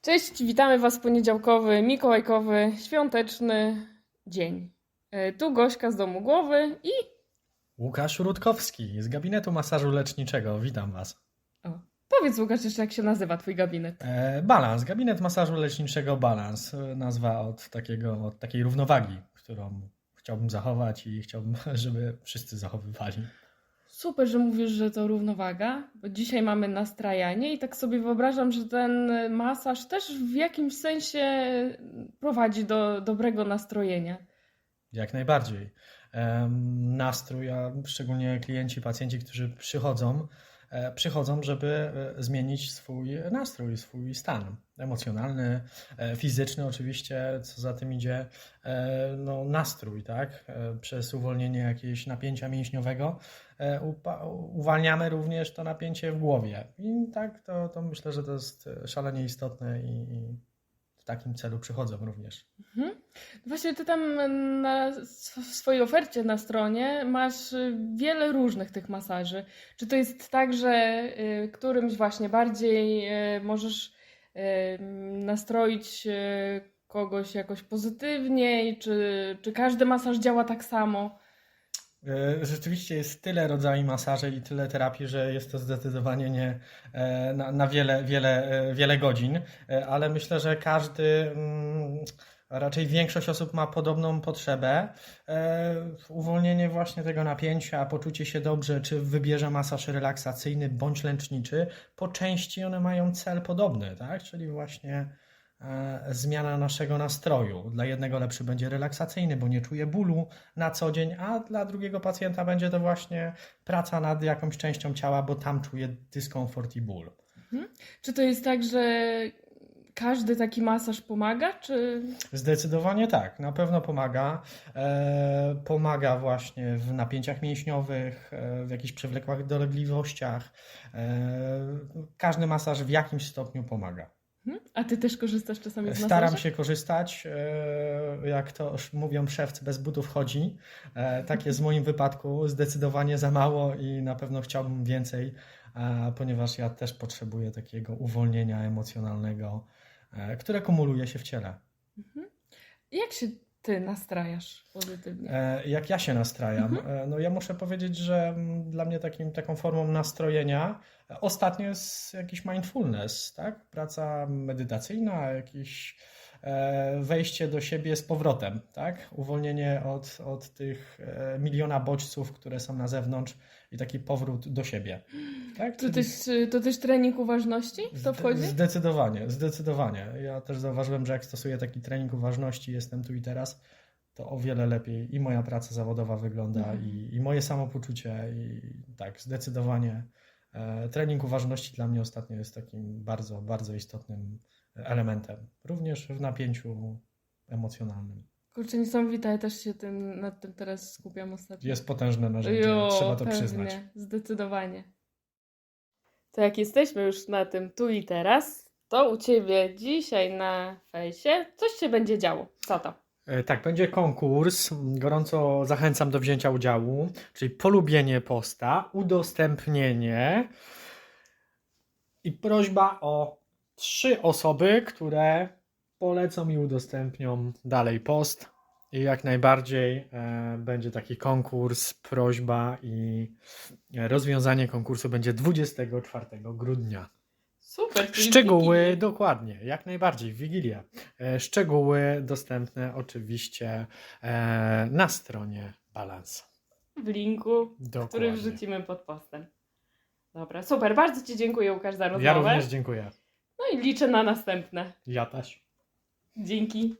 Cześć, witamy Was w poniedziałkowy, mikołajkowy, świąteczny dzień. E, Tu Gośka z Domu Głowy i... Łukasz Rutkowski z gabinetu masażu leczniczego. Witam Was. O, powiedz Łukasz jeszcze, jak się nazywa Twój gabinet. E, balans, gabinet masażu leczniczego Balans. E, Nazwa od, takiego, od takiej równowagi, którą chciałbym zachować i chciałbym, żeby wszyscy zachowywali. Super, że mówisz, że to równowaga, bo dzisiaj mamy nastrajanie i tak sobie wyobrażam, że ten masaż też w jakimś sensie prowadzi do dobrego nastrojenia. Jak najbardziej. Nastrój, a szczególnie klienci, pacjenci, którzy przychodzą, e, przychodzą, żeby e, zmienić swój nastrój, swój stan emocjonalny, e, fizyczny oczywiście, co za tym idzie, no, nastrój, tak? Przez uwolnienie jakiegoś napięcia mięśniowego uwalniamy również to napięcie w głowie. I tak to, to myślę, że to jest szalenie istotne i, i takim celu przychodzą również. Mhm. Właśnie ty tam na w swojej ofercie na stronie masz y, wiele różnych tych masaży. Czy to jest tak, że y, którymś właśnie bardziej y, możesz nastroić kogoś jakoś pozytywniej, czy, czy każdy masaż działa tak samo? E, Rzeczywiście jest tyle rodzajów masaży i tyle terapii, że jest to zdecydowanie nie e, na, na wiele, wiele, e, wiele godzin, ale myślę, że każdy, mm, raczej większość osób ma podobną potrzebę. Uwolnienie właśnie tego napięcia, poczucie się dobrze, czy wybierze masaż relaksacyjny bądź leczniczy, po części one mają cel podobny, tak? Czyli właśnie zmiana naszego nastroju. Dla jednego lepszy będzie relaksacyjny, bo nie czuje bólu na co dzień, a dla drugiego pacjenta będzie to właśnie praca nad jakąś częścią ciała, bo tam czuje dyskomfort i ból. Czy to jest tak, że każdy taki masaż pomaga, czy... Zdecydowanie tak, na pewno pomaga. E, pomaga właśnie w napięciach mięśniowych, e, w jakichś przewlekłych dolegliwościach. E, każdy masaż w jakimś stopniu pomaga. A ty też korzystasz czasami z masażu? Staram się korzystać, e, jak to mówią szewc, bez butów chodzi. E, Tak jest w moim wypadku, zdecydowanie za mało i na pewno chciałbym więcej, e, ponieważ ja też potrzebuję takiego uwolnienia emocjonalnego, które kumuluje się w ciele. Mhm. Jak się ty nastrajasz pozytywnie? E, Jak ja się nastrajam? Mhm. E, No ja muszę powiedzieć, że mm, dla mnie takim, taką formą nastrojenia e, ostatnio jest jakiś mindfulness, tak? Praca medytacyjna, jakieś e, wejście do siebie z powrotem, tak? Uwolnienie od, od tych e, miliona bodźców, które są na zewnątrz i taki powrót do siebie. Tak? To Czyli- też, to też trening uważności w to wchodzi? Zdecydowanie, zdecydowanie. Ja też zauważyłem, że jak stosuję taki trening uważności, jestem tu i teraz, to o wiele lepiej i moja praca zawodowa wygląda, Mhm. i, i moje samopoczucie. I tak, zdecydowanie e, trening uważności dla mnie ostatnio jest takim bardzo, bardzo istotnym elementem. Również w napięciu emocjonalnym. Kurczę, niesamowite, ja też się tym, nad tym teraz skupiam ostatnio. Jest potężne narzędzie, Jo, trzeba to pewnie, przyznać. Zdecydowanie. To jak jesteśmy już na tym tu i teraz, to u Ciebie dzisiaj na fejsie coś się będzie działo. Co to? E, Tak, będzie konkurs. Gorąco zachęcam do wzięcia udziału, czyli polubienie posta, udostępnienie i prośba o trzy osoby, które polecą i udostępnią dalej post. I jak najbardziej e, będzie taki konkurs, prośba i rozwiązanie konkursu będzie 24 grudnia. Super. Szczegóły, dokładnie, jak najbardziej, w Wigilię. E, Szczegóły dostępne oczywiście e, na stronie Balans. W linku, który Dokładnie. wrzucimy pod postem. Dobra, super. Bardzo Ci dziękuję, Łukasz, za rozmowę. Ja również dziękuję. No i liczę na następne. Ja też. Dzięki.